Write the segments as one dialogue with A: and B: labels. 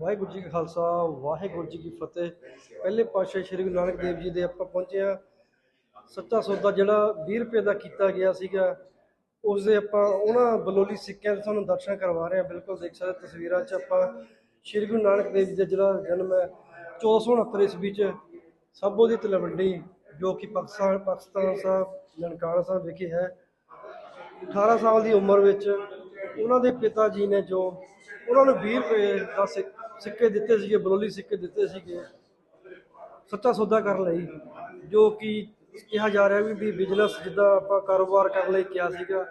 A: ਵਾਹਿਗੁਰੂ ਜੀ ਕਾ ਖਾਲਸਾ, ਵਾਹਿਗੁਰੂ ਜੀ ਕੀ ਫਤਿਹ। ਪਹਿਲੇ ਪਾਤਸ਼ਾਹ ਸ੍ਰੀ ਗੁਰੂ ਨਾਨਕ ਦੇਵ ਜੀ ਦੇ ਆਪਾਂ ਪਹੁੰਚੇ ਆ ਸੱਚਾ ਸੌਦਾ ਜਿਹੜਾ 20 ਰੁਪਏ ਦਾ ਕੀਤਾ ਗਿਆ ਸੀਗਾ ਉਸ ਦੇ ਆਪਾਂ ਉਹਨਾਂ ਬਲੋਲੀ ਸਿੱਕਿਆਂ ਦੇ ਤੁਹਾਨੂੰ ਦਰਸ਼ਨ ਕਰਵਾ ਰਹੇ ਆ ਬਿਲਕੁਲ ਦੇਖ ਸਕਦੇ ਤਸਵੀਰਾਂ 'ਚ ਆਪਾਂ ਸ੍ਰੀ ਗੁਰੂ ਨਾਨਕ ਦੇਵ ਜੀ ਦਾ ਜਿਹੜਾ ਜਨਮ ਹੈ 1469 ਈਸਵੀ 'ਚ ਸਭੋ ਦੀ ਤਲਵੰਡੀ, ਜੋ ਕਿ ਪਾਕਿਸਤਾਨ ਪਾਕਿਸਤਾਨ ਸਾਹਿਬ ਨਨਕਾਣਾ ਸਾਹਿਬ ਵਿਖੇ ਹੈ। 18 ਸਾਲ ਦੀ ਉਮਰ ਵਿੱਚ ਉਹਨਾਂ ਦੇ ਪਿਤਾ ਜੀ ਨੇ ਜੋ ਉਹਨਾਂ ਨੂੰ 20 ਰੁਪਏ ਦਾ ਸਿ- ਸਿੱਕੇ ਦਿੱਤੇ ਸੀਗੇ, ਬਲੋਲੀ ਸਿੱਕੇ ਦਿੱਤੇ ਸੀਗੇ। ਸੱਚਾ ਸੌਦਾ ਕਰਨ ਲਈ, ਜੋ ਕਿ ਕਿਹਾ ਜਾ ਰਿਹਾ ਵੀ ਵੀ ਬਿਜ਼ਨਸ ਜਿੱਦਾਂ ਆਪਾਂ ਕਾਰੋਬਾਰ ਕਰਨ ਲਈ ਕਿਹਾ ਸੀਗਾ।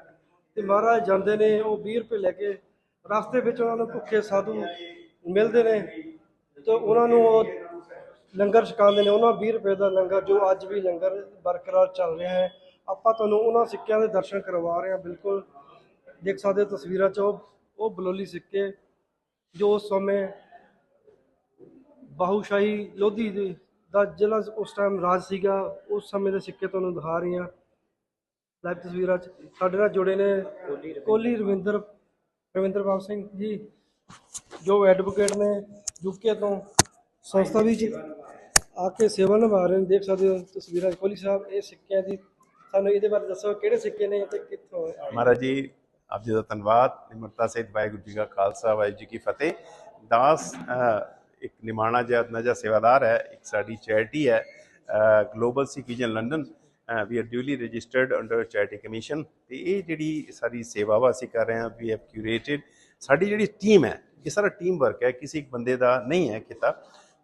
A: ਤੇ ਮਹਾਰਾਜ ਜਾਂਦੇ ਨੇ, ਉਹ 20 ਰੁਪਏ ਲੈ ਕੇ ਰਸਤੇ ਵਿੱਚ ਉਹਨਾਂ ਨੂੰ ਭੁੱਖੇ ਸਾਧੂ ਮਿਲਦੇ ਨੇ। ਤੇ ਉਹਨਾਂ ਨੂੰ ਉਹ ਲੰਗਰ ਛਕਾਉਂਦੇ ਨੇ। ਉਹਨਾਂ 20 ਰੁਪਏ ਦਾ ਲੰਗਰ, ਜੋ ਅੱਜ ਵੀ ਲੰਗਰ ਬਰਕਰਾਰ ਚੱਲ ਰਿਹਾ ਹੈ। ਆਪਾਂ ਤੁਹਾਨੂੰ ਉਹਨਾਂ ਸਿੱਕਿਆਂ ਦੇ ਦਰਸ਼ਨ ਕਰਵਾ ਰਹੇ ਹਾਂ, ਬਿਲਕੁਲ। ਦੇਖ ਸਕਦੇ ਹੋ ਤਸਵੀਰਾਂ 'ਚ ਉਹ ਬਲੋਲੀ ਸਿੱਕੇ, ਜੋ ਉਸ ਸਮੇਂ ਬਾਹੂਸ਼ਾਹੀ ਲੋਧੀ ਦੇ ਦਾ ਜ਼ਿਲ੍ਹਾ ਉਸ ਟਾਈਮ ਰਾਜ ਸੀਗਾ, ਉਸ ਸਮੇਂ ਦੇ ਸਿੱਕੇ ਤੁਹਾਨੂੰ ਦਿਖਾ ਰਹੀ ਹਾਂ। ਲਾਈਵ ਤਸਵੀਰਾਂ 'ਚ ਸਾਡੇ ਨਾਲ ਜੁੜੇ ਨੇ ਕੋਹਲੀ ਰਵਿੰਦਰ ਰਵਿੰਦਰਪਾਲ ਸਿੰਘ ਜੀ, ਜੋ ਐਡਵੋਕੇਟ ਨੇ ਯੂਕੇ ਤੋਂ ਸੰਸਥਾ ਵਿੱਚ ਆ ਕੇ ਸੇਵਾ ਨਿਭਾ ਰਹੇ ਨੇ। ਦੇਖ ਸਕਦੇ ਹੋ ਤਸਵੀਰਾਂ 'ਚ। ਕੋਹਲੀ ਸਾਹਿਬ, ਇਹ ਸਿੱਕਿਆਂ ਦੀ ਸਾਨੂੰ ਇਹਦੇ ਬਾਰੇ ਦੱਸੋ ਕਿਹੜੇ ਸਿੱਕੇ ਨੇ ਤੇ ਕਿੱਥੋਂ ਆਏ?
B: ਮਹਾਰਾਜ ਜੀ, ਆਪ ਜੀ ਦਾ ਧੰਨਵਾਦ। ਨਿਮਰਤਾ ਸਹਿਤ ਵਾਹਿਗੁਰੂ ਜੀ ਕਾ ਖਾਲਸਾ, ਵਾਹਿਗੁਰੂ ਜੀ ਕੀ ਫਤਿਹ। ਦਾਸ ਇੱਕ ਨਿਮਾਣਾ ਜਿਹਾ ਨਜਾ ਸੇਵਾਦਾਰ ਹੈ ਇੱਕ ਸਾਡੀ ਚੈਰਿਟੀ ਹੈ global ਸਿਕੀਜਨ London we are duly registered under charity commission ਤੇ ਇਹ ਜਿਹੜੀ ਸਾਡੀ ਸੇਵਾ ਵਾ ਅਸੀਂ ਕਰ ਰਹੇ ਹਾਂ ਵੀ ਹੈਵ ਕਿਊਰੇਟਡ ਸਾਡੀ ਜਿਹੜੀ ਟੀਮ ਹੈ ਇਹ ਸਾਰਾ ਟੀਮ ਵਰਕ ਹੈ ਕਿਸੇ ਇੱਕ ਬੰਦੇ ਦਾ ਨਹੀਂ ਹੈ ਕੀਤਾ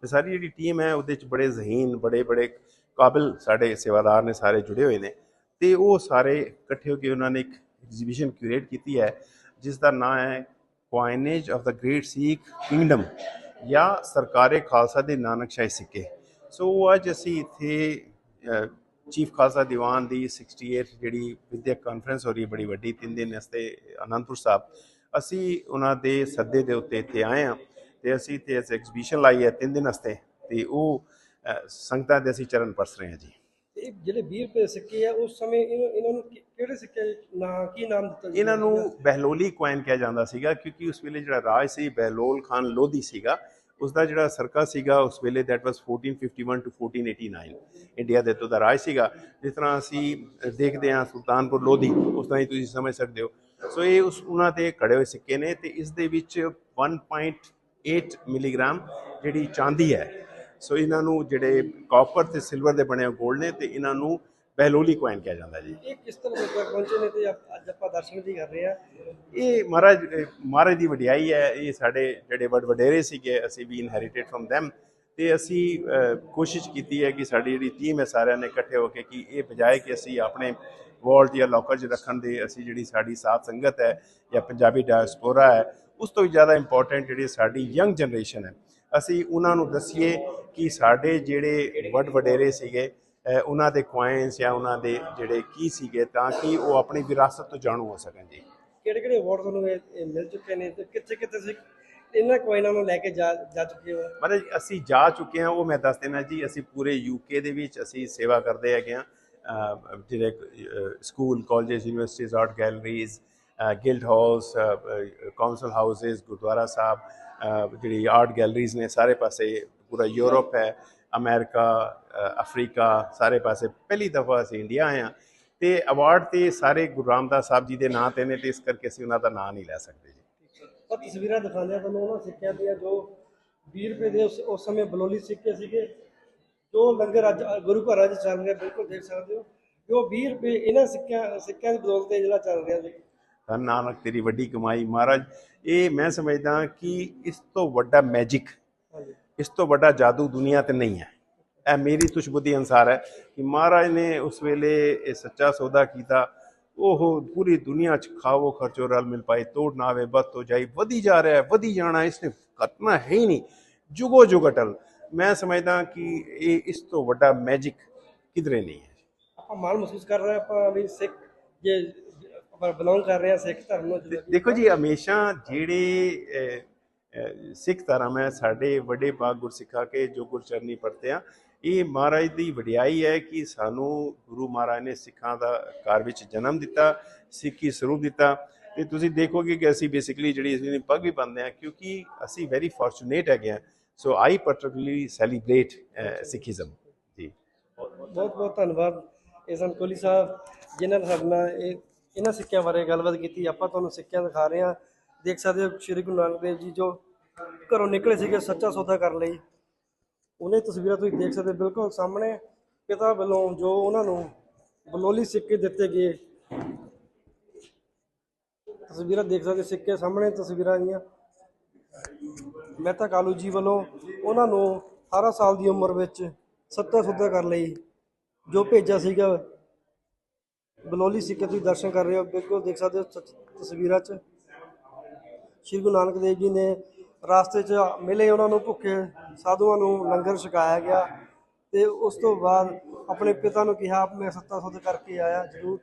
B: ਤੇ ਸਾਰੀ ਜਿਹੜੀ ਟੀਮ ਹੈ ਉਹਦੇ ਚ ਬੜੇ ਜ਼ਹੀਨ ਬੜੇ ਬੜੇ ਕਾਬਿਲ ਸਾਡੇ ਸੇਵਾਦਾਰ ਨੇ ਸਾਰੇ ਜੁੜੇ ਹੋਏ ਨੇ ਤੇ ਉਹ ਸਾਰੇ ਇਕੱਠੇ ਹੋ ਕੇ ਉਹਨਾਂ ਨੇ ਇੱਕ ਐਗਜ਼ੀਬਿਸ਼ਨ ਕਿਊਰੇਟ ਕੀਤੀ ਹੈ ਜਿਸ ਦਾ ਨਾਮ ਹੈ coinage of the great Sikh kingdom ਜਾਂ ਸਰਕਾਰੇ ਖਾਲਸਾ ਦੇ ਨਾਨਕਸ਼ਾਹੀ ਸਿੱਕੇ। ਸੋ ਅੱਜ ਅਸੀਂ ਇੱਥੇ ਚੀਫ ਖਾਲਸਾ ਦੀਵਾਨ ਦੀ 68 ਜਿਹੜੀ ਵਿਦਿਅਕ ਕਾਨਫਰੰਸ ਹੋ ਰਹੀ ਹੈ, ਬੜੀ ਵੱਡੀ, ਤਿੰਨ ਦਿਨ ਵਾਸਤੇ ਅਨੰਦਪੁਰ ਸਾਹਿਬ। ਅਸੀਂ ਉਹਨਾਂ ਦੇ ਸੱਦੇ ਦੇ ਉੱਤੇ ਇੱਥੇ ਆਏ ਹਾਂ ਤੇ ਅਸੀਂ ਇੱਥੇ ਐਗਜ਼ੀਬਿਸ਼ਨ ਲਾਈ ਹੈ ਤਿੰਨ ਦਿਨ ਵਾਸਤੇ ਤੇ ਉਹ ਸੰਗਤਾਂ ਦੇ ਅਸੀਂ ਚਰਨ ਪਰਸ ਰਹੇ ਹਾਂ ਜੀ।
A: ਇਹ ਜਿਹੜੇ 20 ਰੁਪਏ ਸਿੱਕੇ ਆ, ਉਸ ਸਮੇਂ ਇਹਨਾਂ ਇਹਨਾਂ ਨੂੰ ਕਿ- ਕਿਹੜੇ ਸਿੱਕੇ ਨਾਂ, ਕੀ ਨਾਮ ਦਿੱਤਾ ਜਾਂਦਾ
B: ਇਹਨਾਂ ਨੂੰ
A: ਸੀਗਾ?
B: ਬਹਿਲੋਲੀ ਕੁਆਇਨ ਕਿਹਾ ਜਾਂਦਾ ਸੀਗਾ, ਕਿਉਂਕਿ ਉਸ ਵੇਲੇ ਜਿਹੜਾ ਰਾਜ ਸੀ, ਬਹਿਲੋਲ ਖਾਨ ਲੋਧੀ ਸੀਗਾ ਉਸ ਦਾ ਜਿਹੜਾ ਸਰਕਾ ਸੀਗਾ, ਉਸ ਵੇਲੇ ਦੈਟ ਵਾਸ 1451 ਟੂ 1489 ਇੰਡੀਆ ਦੇ ਤੋਂ ਦਾ ਰਾਜ ਸੀਗਾ। ਜਿਸ ਤਰ੍ਹਾਂ ਅਸੀਂ ਦੇਖਦੇ ਹਾਂ ਸੁਲਤਾਨਪੁਰ ਲੋਧੀ ਉਸ ਤਰ੍ਹਾਂ ਹੀ ਤੁਸੀਂ ਸਮਝ ਸਕਦੇ ਹੋ। ਸੋ ਇਹ ਉਸ, ਉਹਨਾਂ ਤੇ ਖੜੇ ਹੋਏ ਸਿੱਕੇ ਨੇ ਤੇ ਇਸ ਦੇ ਵਿੱਚ 1.8 ਮਿਲੀਗ੍ਰਾਮ ਜਿਹੜੀ ਚਾਂਦੀ ਹੈ ਸੋ ਇਹਨਾਂ ਨੂੰ ਜਿਹੜੇ ਕਾਪਰ ਤੇ ਸਿਲਵਰ ਦੇ ਬਣੇ ਗੋਲਡ ਨੇ ਤੇ ਇਹਨਾਂ ਨੂੰ ਬਹਿਲੋਲੀ ਕੁਆਇਨ ਕਿਹਾ ਜਾਂਦਾ ਜੀ।
A: ਇਹ ਕਿਸ ਤਰ੍ਹਾਂ ਦੇ ਪਹੁੰਚੇ ਨੇ ਤੇ ਅੱਜ ਆਪਾਂ ਦਰਸ਼ਨ ਵੀ ਕਰ ਰਹੇ ਆ
B: ਇਹ ਮਹਾਰਾਜ ਮਹਾਰਾਜ ਦੀ ਵਡਿਆਈ ਹੈ। ਇਹ ਸਾਡੇ ਜਿਹੜੇ ਵੱਡ ਵਡੇਰੇ ਸੀਗੇ ਅਸੀਂ ਵੀ ਇਨਹੈਰੀਟਡ ਫਰਮ them ਤੇ ਅਸੀਂ ਕੋਸ਼ਿਸ਼ ਕੀਤੀ ਹੈ ਕਿ ਸਾਡੀ ਜਿਹੜੀ ਟੀਮ ਹੈ ਸਾਰਿਆਂ ਨੇ ਇਕੱਠੇ ਹੋ ਕੇ ਕਿ ਇਹ ਬਜਾਏ ਕਿ ਅਸੀਂ ਆਪਣੇ ਵਾਲਟ ਜਾਂ ਲੋਕਰ 'ਚ ਰੱਖਣ ਦੇ ਅਸੀਂ ਜਿਹੜੀ ਸਾਡੀ ਸਾਧ ਸੰਗਤ ਹੈ ਜਾਂ ਪੰਜਾਬੀ ਡਾਇਸਪੋਰਾ ਹੈ ਉਸ ਤੋਂ ਵੀ ਜ਼ਿਆਦਾ ਇੰਪੋਰਟੈਂਟ ਜਿਹੜੀ ਸਾਡੀ ਯੰਗ ਜਨਰੇਸ਼ਨ ਹੈ। ਅਸੀਂ ਉਹਨਾਂ ਨੂੰ ਦੱਸੀਏ ਕਿ ਸਾਡੇ ਜਿਹੜੇ ਵੱਡ ਵਡੇਰੇ ਸੀਗੇ ਉਹਨਾਂ ਦੇ ਕੁਆਇਨਸ ਜਾਂ ਉਹਨਾਂ ਦੇ ਜਿਹੜੇ ਕੀ ਸੀਗੇ ਤਾਂ ਕਿ ਉਹ ਆਪਣੀ ਵਿਰਾਸਤ ਤੋਂ ਜਾਣੂ ਹੋ ਸਕਣ ਜੀ।
A: ਕਿਹੜੇ ਕਿਹੜੇ ਅਵਾਰਡ ਤੁਹਾਨੂੰ ਇਹ ਮਿਲ ਚੁੱਕੇ ਨੇ ਤੇ ਕਿੱਥੇ ਕਿੱਥੇ ਸੀ? ਇਹਨਾਂ ਕੋਇਨਾਂ ਨੂੰ ਲੈ ਕੇ ਜਾ ਜਾ ਚੁੱਕੇ ਹੋ?
B: ਮਤਲਬ ਅਸੀਂ ਜਾ ਚੁੱਕੇ ਹਾਂ ਉਹ ਮੈਂ ਦੱਸ ਦੇਣਾ ਜੀ ਅਸੀਂ ਪੂਰੇ ਯੂਕੇ ਦੇ ਵਿੱਚ ਅਸੀਂ ਸੇਵਾ ਕਰਦੇ ਹੈਗੇ ਹਾਂ ਅਹ ਜਿਹੜੇ school colleges universities art galleries guild house council houses Gurdwara Sahib ਜਿਹੜੀ ਆਰਟ ਗੈਲਰੀਜ਼ ਨੇ ਸਾਰੇ ਪਾਸੇ, ਪੂਰਾ ਯੂਰਪ ਹੈ, ਅਮਰੀਕਾ ਅਫਰੀਕਾ, ਸਾਰੇ ਪਾਸੇ ਪਹਿਲੀ ਦਫਾ ਅਸੀਂ ਇੰਡੀਆ ਆਏ ਹਾਂ। ਤੇ ਅਵਾਰਡ ਤੇ ਸਾਰੇ ਗੁਰੂ ਰਾਮਦਾਸ ਸਾਹਿਬ ਜੀ ਦੇ ਨਾਂ ਤੇ ਨੇ ਤੇ ਇਸ ਕਰਕੇ ਅਸੀਂ ਉਹਨਾਂ ਦਾ ਨਾਂ ਨਹੀਂ ਲੈ ਸਕਦੇ ਜੀ।
A: ਤਾਂ ਤਸਵੀਰਾਂ ਦਿਖਾਉਂਦੇ ਆ ਤੁਹਾਨੂੰ ਉਹਨਾਂ ਸਿੱਕਿਆਂ ਦੀਆਂ ਜੋ 20 ਰੁਪਏ ਦੇ ਉਸ ਉਸ ਸਮੇਂ ਬਲੋਲੀ ਸਿੱਕੇ ਸੀਗੇ, ਜੋ ਲੰਗਰ ਅੱਜ ਗੁਰੂ ਘਰਾਂ 'ਚ ਚੱਲ ਰਿਹਾ, ਬਿਲਕੁਲ ਦੇਖ ਸਕਦੇ ਹੋ। ਜੋ 20 ਰੁਪਏ ਇਹਨਾਂ ਸਿੱਕਿਆਂ ਸਿੱਕਿਆਂ ਦੀ ਬਦੌਲਤ ਜਿਹੜਾ ਚੱਲ ਰਿਹਾ ਸੀ
B: ਧੰਨ ਨਾਨਕ ਤੇਰੀ ਵੱਡੀ ਕਮਾਈ ਮਹਾਰਾਜ। ਇਹ ਮੈਂ ਸਮਝਦਾ ਕਿ ਇਸ ਤੋਂ ਵੱਡਾ ਮੈਜਿਕ ਇਸ ਤੋਂ ਵੱਡਾ ਜਾਦੂ ਦੁਨੀਆ ਤੇ ਨਹੀਂ ਹੈ। ਇਹ ਮੇਰੀ ਤੁਸ਼ਬੁੱਧੀ ਅਨਸਾਰ ਹੈ ਕਿ ਮਹਾਰਾਜ ਨੇ ਉਸ ਵੇਲੇ ਇਹ ਸੱਚਾ ਸੌਦਾ ਕੀਤਾ। ਉਹ ਪੂਰੀ ਦੁਨੀਆ ਚ ਖਾਵੋ ਖਰਚੋ ਰਲ ਮਿਲ ਪਾਈ ਤੋੜ ਨਾ ਆਵੇ ਬਦ ਤੋਂ ਜਾਈ ਵਧੀ ਜਾ ਰਿਹਾ ਹੈ ਵਧੀ ਜਾਣਾ ਇਸਨੇ ਖਤਮਾ ਹੈ ਹੀ ਨਹੀਂ। ਜੁਗੋ ਜੁਗ ਅਟਲ। ਮੈਂ ਸਮਝਦਾ ਕਿ ਇਹ ਇਸ ਤੋਂ ਵੱਡਾ ਮੈਜਿਕ ਕਿਧਰੇ ਨਹੀਂ ਹੈ।
A: ਆਪਾਂ ਮਾਣ ਮਹਿਸੂਸ ਕਰ ਰਹੇ ਆਪਾਂ ਵੀ ਸਿੱਖ ਜੇ ਆਪਾਂ ਬਿਲੋਂਗ ਕਰ ਰਹੇ ਸਿੱਖ ਧਰਮ ਨੂੰ
B: ਦੇਖੋ ਜੀ ਹਮੇਸ਼ਾ ਜਿਹੜੇ ਸਿੱਖ ਧਰਮ ਹੈ ਸਾਡੇ ਵੱਡੇ ਬਾਗ ਗੁਰਸਿੱਖਾ ਕੇ ਜੋ ਗੁਰਚਰਨੀ ਪੜਤੇ ਆ ਇਹ ਮਹਾਰਾਜ ਦੀ ਵਡਿਆਈ ਹੈ ਕਿ ਸਾਨੂੰ ਗੁਰੂ ਮਹਾਰਾਜ ਨੇ ਸਿੱਖਾਂ ਦਾ ਘਰ ਵਿੱਚ ਜਨਮ ਦਿੱਤਾ ਸਿੱਖੀ ਸਰੂਪ ਦਿੱਤਾ। ਤੇ ਤੁਸੀਂ ਦੇਖੋਗੇ ਕਿ ਅਸੀਂ ਬੇਸਿਕਲੀ ਜਿਹੜੀ ਅਸੀਂ ਪੱਗ ਵੀ ਬੰਨਦੇ ਆ ਕਿਉਂਕਿ ਅਸੀਂ ਵੈਰੀ ਫੋਰਚੂਨੇਟ ਹੈਗੇ ਆ so I particularly celebrate Sikhism. ਜੀ।
A: ਬਹੁਤ ਬਹੁਤ ਧੰਨਵਾਦ ਇਸਨ ਕੋਹਲੀ ਸਾਹਿਬ ਜਿਨ੍ਹਾਂ ਨੇ ਸਾਡੇ ਨਾਲ ਇਹ ਇਹਨਾਂ ਸਿੱਕਿਆਂ ਬਾਰੇ ਗੱਲਬਾਤ ਕੀਤੀ, ਆਪਾਂ ਤੁਹਾਨੂੰ ਸਿੱਕਿਆਂ ਦਿਖਾ ਰਹੇ ਹਾਂ। ਦੇਖ ਸਕਦੇ ਹੋ ਸ਼੍ਰੀ ਗੁਰੂ ਨਾਨਕ ਦੇਵ ਜੀ ਜੋ ਘਰੋਂ ਨਿਕਲੇ ਸੀਗੇ ਸੱਚਾ ਸੌਦਾ ਕਰਨ ਲਈ। ਉਹਨੇ ਤਸਵੀਰਾਂ ਤੁਸੀਂ ਦੇਖ ਸਕਦੇ ਹੋ, ਬਿਲਕੁਲ ਸਾਹਮਣੇ ਪਿਤਾ ਵੱਲੋਂ ਜੋ ਉਹਨਾਂ ਨੂੰ ਬਲੋਲੀ ਸਿੱਕੇ ਦਿੱਤੇ ਗਏ। ਤਸਵੀਰਾਂ ਦੇਖ ਸਕਦੇ ਸਿੱਕੇ ਸਾਹਮਣੇ ਤਸਵੀਰਾਂ ਦੀਆਂ ਮਹਿਤਾ ਕਾਲੂ ਜੀ ਵੱਲੋਂ ਉਹਨਾਂ ਨੂੰ 18 ਸਾਲ ਦੀ ਉਮਰ ਵਿੱਚ ਸੱਤਾ ਸੁੱਧਾ ਕਰ ਲਈ ਜੋ ਭੇਜਿਆ ਸੀਗਾ ਬਲੌਲੀ ਸਿੱਕੇ ਤੁਸੀਂ ਦਰਸ਼ਨ ਕਰ ਰਹੇ ਹੋ। ਬਿਲਕੁਲ ਦੇਖ ਸਕਦੇ ਹੋ ਤ- ਤਸਵੀਰਾਂ 'ਚ। ਸ਼੍ਰੀ ਗੁਰੂ ਨਾਨਕ ਦੇਵ ਜੀ ਨੇ ਰਾਸਤੇ 'ਚ ਮਿਲੇ ਉਹਨਾਂ ਨੂੰ ਭੁੱਖੇ ਸਾਧੂਆਂ ਨੂੰ ਲੰਗਰ ਛਕਾਇਆ ਗਿਆ ਤੇ ਉਸ ਤੋਂ ਬਾਅਦ ਆਪਣੇ ਪਿਤਾ ਨੂੰ ਕਿਹਾ ਆਪ ਮੈਂ ਸੱਤਾ ਸੁੱਧ ਕਰਕੇ ਆਇਆ ਜ਼ਰੂਰ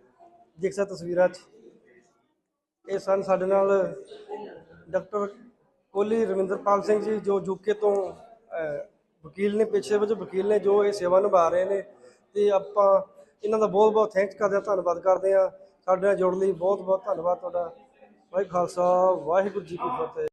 A: ਦੇਖ ਸਕਦੇ ਤਸਵੀਰਾਂ 'ਚ। ਇਹ ਸਨ ਸਾਡੇ ਨਾਲ ਡਾਕਟਰ ਕੋਹਲੀ ਰਵਿੰਦਰਪਾਲ ਸਿੰਘ ਜੀ ਜੋ ਯੂਕੇ ਤੋਂ ਅਹ, ਵਕੀਲ ਨੇ ਪੇਸ਼ੇ ਵਿੱਚ ਵਕੀਲ ਨੇ ਜੋ ਇਹ ਸੇਵਾ ਨਿਭਾ ਰਹੇ ਨੇ ਤੇ ਆਪਾਂ ਇਹਨਾਂ ਦਾ ਬਹੁਤ ਬਹੁਤ ਥੈਂਕਸ ਕਰਦੇ ਹਾਂ, ਧੰਨਵਾਦ ਕਰਦੇ ਹਾਂ। ਸਾਡੇ ਨਾਲ ਜੁੜਨ ਲਈ ਬਹੁਤ ਬਹੁਤ ਧੰਨਵਾਦ ਤੁਹਾਡਾ। ਵਾਹਿਗੁਰੂ ਖਾਲਸਾ ਵਾਹਿਗੁਰੂ ਜੀ ਕੀ ਫਤਿਹ।